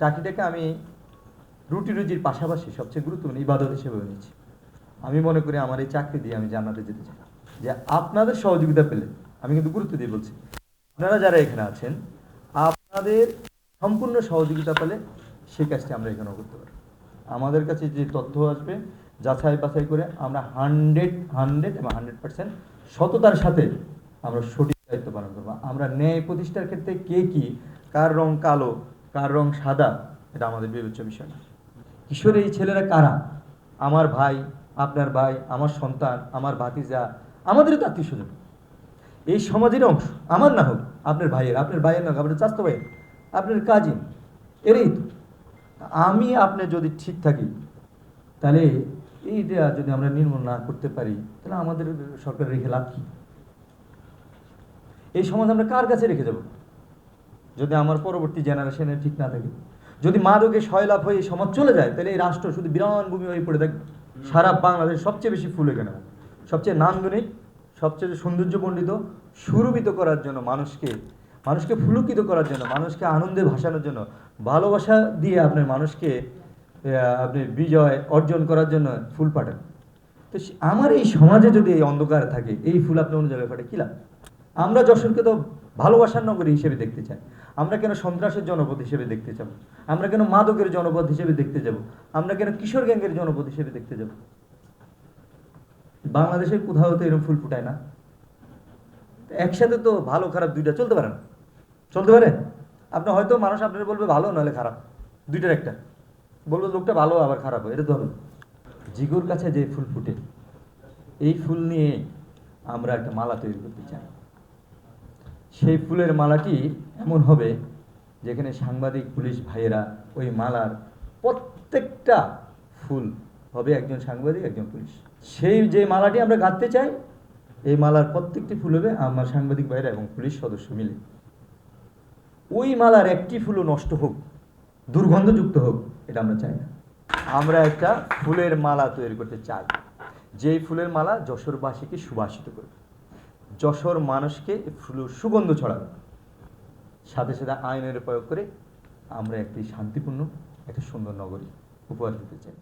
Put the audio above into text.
চাকরিটাকে আমি রুটি রুজির পাশাপাশি সবচেয়ে গুরুত্বপূর্ণ ইবাদত হিসেবে নিয়েছি আমি মনে করি আমার এই চাকরি দিয়ে আমি জান্নাতে যেতে চাই। যে আপনাদের সহযোগিতা পেলে আমি কিন্তু গুরুত্ব দিয়ে বলছি। আপনারা যারা এখানে আছেন, আপনাদের সম্পূর্ণ সহযোগিতা পেলে সেই কাজটি আমরা এখানেও করতে পারি। আমাদের কাছে যে তথ্য আসবে, যাচাই বাছাই করে আমরা হান্ড্রেড হান্ড্রেড এবং হান্ড্রেড পার্সেন্ট সততার সাথে আমরা সঠিক দায়িত্ব পালন করব। আমরা ন্যায় প্রতিষ্ঠার ক্ষেত্রে কে কি, কার রং কালো কার রং সাদা? এটা আমাদের বিবেচ্য বিষয় না। কিশোর এই ছেলেরা কারা? আমার ভাই, আপনার ভাই, আমার সন্তান, আমার ভাতিজা আমাদেরও তো আত্মীয় স্বজন এই সমাজের অংশ, আমার না হোক, আপনার ভাইয়ের আপনার ভাইয়ের না হোক, আপনার চাস্ত ভাইয়ের, আপনার কাজিন, এরই তো। আমি আপনি যদি ঠিক থাকি, তাহলে এইটা যদি আমরা নির্মূল না করতে পারি, তাহলে আমাদের সরকার রেখে লাভ কি? এই সমাজ আমরা কার কাছে রেখে যাব? যদি আমার পরবর্তী জেনারেশনে ঠিক না থাকে। যদি মাদকে সয়লাভ হয়ে সমাজ চলে যায়, তাহলে এই রাষ্ট্র শুধু বিরান ভূমি হয়ে পড়ে থাকবে। সারা বাংলাদেশ সবচেয়ে বেশি ফুল এখানে সবচেয়ে নান্দনিক, সবচেয়ে সৌন্দর্যমণ্ডিত সুরভিত করার জন্য মানুষকে মানুষকে ফুলকিত করার জন্য, মানুষকে আনন্দে ভাসানোর জন্য, ভালোবাসা দিয়ে আপনার মানুষকে আপনি বিজয় অর্জন করার জন্য ফুল পাঠান। তো আমার এই সমাজে যদি এই অন্ধকার থাকে, এই ফুল আপনি অন্য জায়গায় পাঠায় কী লাভ? আমরা যশোরকে তো ভালোবাসার নগরী হিসেবে দেখতে চাই। আমরা কেন সন্ত্রাসের জনপদ হিসেবে দেখতে যাব? আমরা কেন মাদকের জনপদ হিসেবে দেখতে যাব? আমরা কেন কিশোর গ্যাংয়ের জনপদ হিসেবে দেখতে যাব? বাংলাদেশে কোথাও তো এরকম ফুল ফুটায় না। একসাথে তো ভালো খারাপ দুইটা চলতে পারে না। চলতে পারে? আপনি হয়তো মানুষ আপনার বলবে ভালো, নাহলে খারাপ। দুইটার একটা। বলবে লোকটা ভালো, আবার খারাপ এটা তো জিগুর কাছে যে ফুল ফুটে, এই ফুল নিয়ে আমরা একটা মালা তৈরি করতে চাই। সেই ফুলের মালাটি এমন হবে যেখানে সাংবাদিক, পুলিশ ভাইয়েরা ওই মালার প্রত্যেকটা ফুল হবে একজন সাংবাদিক, একজন পুলিশ। সেই যে মালাটি আমরা গাঁথতে চাই, এই মালার প্রত্যেকটি ফুল হবে আমার সাংবাদিক ভাইয়েরা এবং পুলিশ সদস্য মিলে। ওই মালার একটি ফুলও নষ্ট হোক, দুর্গন্ধযুক্ত হোক, এটা আমরা চাই না। আমরা একটা ফুলের মালা তৈরি করতে চাই। যেই ফুলের মালা যশোরবাসীকে সুবাসিত করবে। যশোর মানুষকে ফুল সুগন্ধ ছড়াবে। সাথে সাথে আইনের প্রয়োগ করে আমরা একটি শান্তিপূর্ণ, একটা সুন্দর নগরী উপহার দিতে চাই।